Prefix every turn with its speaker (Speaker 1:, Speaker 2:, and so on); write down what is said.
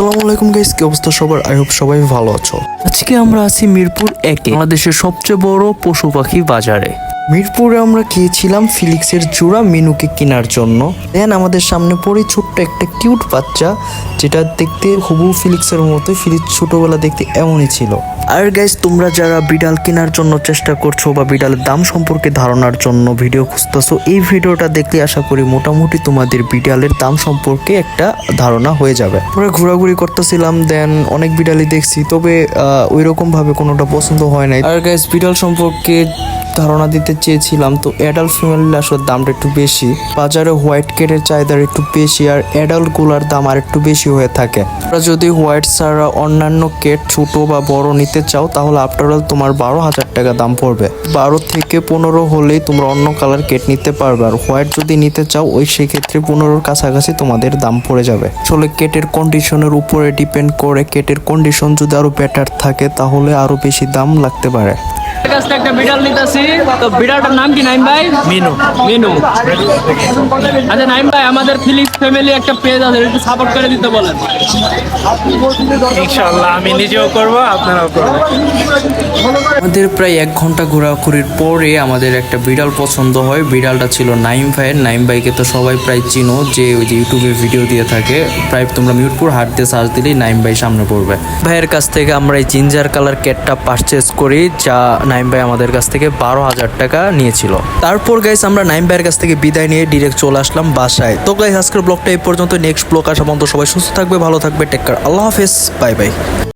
Speaker 1: আসসালামু আলাইকুম গাইস কি অবস্থা সবার? আই হোপ সবাই ভালো আছো।
Speaker 2: আজকে আমরা আছি মিরপুর একে, বাংলাদেশের সবচেয়ে বড় পশু পাখি বাজারে।
Speaker 1: মিরপুরে আমরা গিয়েছিলাম ফিলিক্সের জোড়া মেনুকে কেনার জন্য। দেন আমাদের সামনে পড়ে ছোট্ট একটা কিউট বাচ্চা, যেটা দেখতে হুবু ফিলিক্সের মতো ফিলিক্স ছোটবেলা দেখতে এমনই ছিল। আর গাইস তোমরা যারা বিড়াল কেনার জন্য চেষ্টা করছ বা বিড়ালের দাম সম্পর্কে ধারণার জন্য ভিডিও খুঁজতেছো, এই ভিডিওটা দেখলে আশা করি মোটামুটি তোমাদের বিড়ালের দাম সম্পর্কে একটা ধারণা হয়ে যাবে। আমরা ঘোরাঘুরি করতেছিলাম, দেন অনেক বিড়ালই দেখছি, তবে ওই রকম ভাবে কোনোটা পছন্দ হয় নাই। আর গাইস বিড়াল সম্পর্কে ধারণা দিতে চেয়েছিলাম, তো অ্যাডাল্ট ফিমেল আসলে দামটা একটু বেশি। বাজারে হোয়াইট কেটের চাহিদা একটু বেশি, আর অ্যাডাল্টগুলার দাম আর একটু বেশি হয়ে থাকে। তোমরা যদি হোয়াইট ছাড়া অন্যান্য কেট ছোট বা বড় নিতে চাও, তাহলে আফটার অল তোমার বারো হাজার টাকা দাম পড়বে। বারো থেকে পনেরো হলেই তোমরা অন্য কালার কেট নিতে পারবে, আর হোয়াইট যদি নিতে চাও, ওই সেক্ষেত্রে পনেরোর কাছাকাছি তোমাদের দাম পড়ে যাবে। আসলে কেটের কন্ডিশনের উপরে ডিপেন্ড করে কেটের কন্ডিশন যদি আরও বেটার থাকে, তাহলে আরও বেশি দাম লাগতে পারে।
Speaker 3: কাছ থেকে একটা বিড়াল নিতেছি। তো বিড়ালটার নাম কি নাইম ভাই? মিনু। মিনু। আচ্ছা নাইম ভাই আমাদের ফিলিক্স ফ্যামিলি একটা পেজ আছে একটু সাপোর্ট করে দিতে বলেন।
Speaker 4: ইনশাল্লাহ আমি নিজেও করব আপনারাও করবেন।
Speaker 2: আমাদের প্রায় এক ঘণ্টা ঘোরাঘুরির পরে আমাদের একটা বিড়াল পছন্দ হয়। বিড়ালটা ছিল নাইম ভাইয়ের। নাইম ভাইকে তো সবাই প্রায় চিনো যে ওই যে ইউটিউবে ভিডিও দিয়ে থাকে। প্রায় তোমরা মিউটপুর হাট দিয়ে সার্চ দিলেই নাইম ভাই সামনে পড়বে। ভাইয়ের কাছ থেকে আমরা এই জিঞ্জার কালার ক্যাটটা পারচেস করি যা নাইম ভাই আমাদের কাছ থেকে বারো হাজার টাকা নিয়েছিল। তারপর গাইস আমরা নাইম ভাইয়ের কাছ থেকে বিদায় নিয়ে ডিরেক্ট চলে আসলাম বাসায়। তো গাইস আজকের ব্লগটা এই পর্যন্ত। নেক্সট ব্লগ আসা পর্যন্ত সবাই সুস্থ থাকবে, ভালো থাকবে টেক কেয়ার আল্লাহ হাফেজ বাই বাই